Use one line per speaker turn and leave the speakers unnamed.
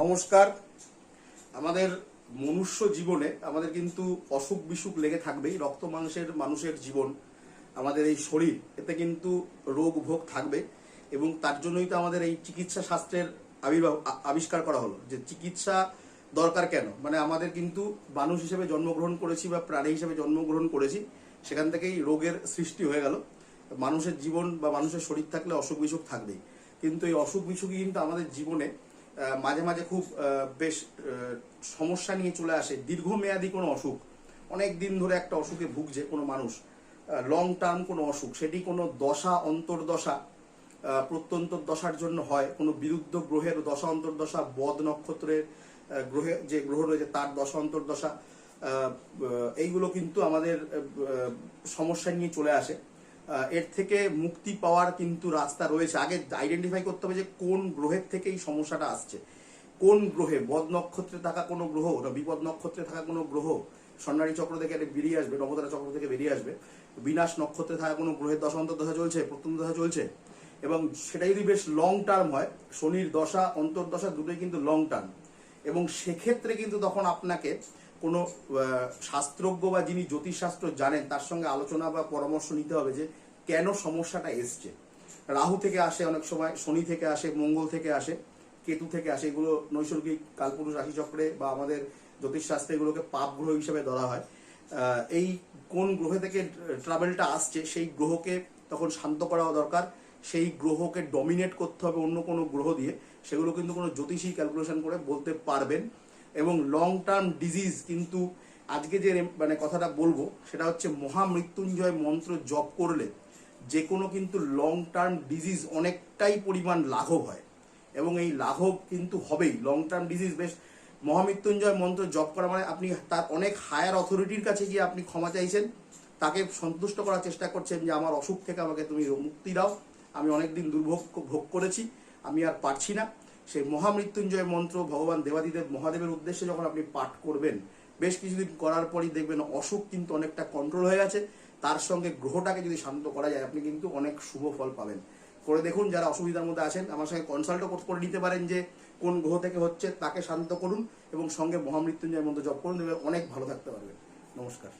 নমস্কার। আমাদের মনুষ্য জীবনে আমাদের কিন্তু অসুখ বিসুখ লেগে থাকবেই, রক্ত মাংসের মানুষের জীবন, আমাদের এই শরীর, এতে কিন্তু রোগ ভোগ থাকবে এবং তার জন্যই তো আমাদের এই চিকিৎসা শাস্ত্রের আবির্ভাব আবিষ্কার করা হলো যে চিকিৎসা দরকার কেন? মানে আমাদের কিন্তু মানুষ হিসেবে জন্মগ্রহণ করেছি বা প্রাণী হিসেবে জন্মগ্রহণ করেছি, সেখান থেকেই রোগের সৃষ্টি হয়ে গেল। মানুষের জীবন বা মানুষের শরীর থাকলে অসুখ বিসুখ থাকবেই। কিন্তু এই অসুখ বিসুখই কিন্তু আমাদের জীবনে মাঝে মাঝে খুব বেশ সমস্যা নিয়ে চলে আসে। দীর্ঘমেয়াদী কোনো অসুখ অনেক দিন ধরে একটা অসুখে ভুগছে কোনো মানুষ লং টার্ম কোনো অসুখ সেটি কোনো দশা অন্তর্দশা আহ, প্রত্যন্তর দশার জন্য হয়। কোনো বিরুদ্ধ গ্রহের দশা অন্তর্দশা বদ নক্ষত্রের গ্রহে যে গ্রহ রয়েছে তার দশা অন্তর্দশা এইগুলো কিন্তু আমাদের সমস্যা নিয়ে চলে আসে। এর থেকে মুক্তি পাওয়ার কিন্তু রাস্তা রয়েছে। আগে আইডেন্টিফাই করতে হবে যে কোন গ্রহের থেকে এই সমস্যাটা আসছে। কোন গ্রহে? বদ নক্ষত্রে থাকা কোনো গ্রহ? না বিপদ নক্ষত্রে থাকা কোনো গ্রহ? স্বর্ণালী চক্র থেকে এটা বেরিয়ে আসবে, নবতারা চক্র থেকে বেরিয়ে আসবে। বিনাশ নক্ষত্রে থাকা কোনো গ্রহের দশান্তর দশা চলছে, প্রত্যন্ত দশা চলছে। এবং সেটা যদি বেশ লং টার্ম হয়, শনির দশা অন্তর্দশা দুটোই কিন্তু লং টার্ম এবং সেক্ষেত্রে কিন্তু তখন আপনাকে কোনো শাস্ত্রজ্ঞ বা যিনি জ্যোতিষশাস্ত্র জানেন, তার সঙ্গে আলোচনা বা পরামর্শ নিতে হবে যে কেন সমস্যাটা এসছে? রাহু থেকে আসে অনেক সময়, শনি থেকে আসে, মঙ্গল থেকে আসে, কেতু থেকে আসে, এগুলো নৈসর্গিক কালপুরুষ রাশিচক্রে বা আমাদের জ্যোতিষশাস্ত্রে এগুলোকে পাপ গ্রহ হিসেবে ধরা হয়। এই কোন গ্রহ থেকে ট্রাভেলটা আসছে, সেই গ্রহকে তখন শান্ত করা দরকার। সেই গ্রহকে ডমিনেট করতে হবে অন্য কোনো গ্রহ দিয়ে। সেগুলো কিন্তু কোনো জ্যোতিষী ক্যালকুলেশন করে বলতে পারবেন। এবং লং টার্ম ডিজিজ কিন্তু আজকে যে মানে কথাটা বলব, সেটা হচ্ছে মহামৃত্যুঞ্জয় মন্ত্র জপ করলে যে কোনো কিন্তু লং টার্ম ডিজিজ অনেকটাই পরিমাণ লাঘব হয়। এবং এই লাঘব কিন্তু হবেই। লং টার্ম ডিজিজ বেশ মহামৃত্যুঞ্জয় মন্ত্র জপ করা মানে আপনি তার অনেক হায়ার অথরিটির কাছে গিয়ে আপনি ক্ষমা চাইছেন। তাকে সন্তুষ্ট করার চেষ্টা করছেন যে, আমার অসুখ থেকে আমাকে তুমি মুক্তি দাও। আমি অনেকদিন দুর্ভোগ ভোগ করেছি। আমি আর পারছি না। সেই মহামৃত্যুঞ্জয় মন্ত্র ভগবান দেবাদিদেব মহাদেবের উদ্দেশ্যে যখন আপনি পাঠ করবেন, বেশ কিছুদিন করার পরই দেখবেন অসুখ কিন্তু অনেকটা কন্ট্রোল হয়ে গেছে। তার সঙ্গে গ্রহটাকে যদি শান্ত করা যায়, আপনি কিন্তু অনেক শুভ ফল পাবেন। করে দেখুন যারা অসুবিধার মধ্যে আছেন, আমার সঙ্গে কনসাল্টও করে নিতে পারেন যে কোন গ্রহ থেকে হচ্ছে, তাকে শান্ত করুন এবং সঙ্গে মহামৃত্যুঞ্জয়ের মধ্যে জপ করুন অনেক ভালো থাকতে পারবেন। নমস্কার।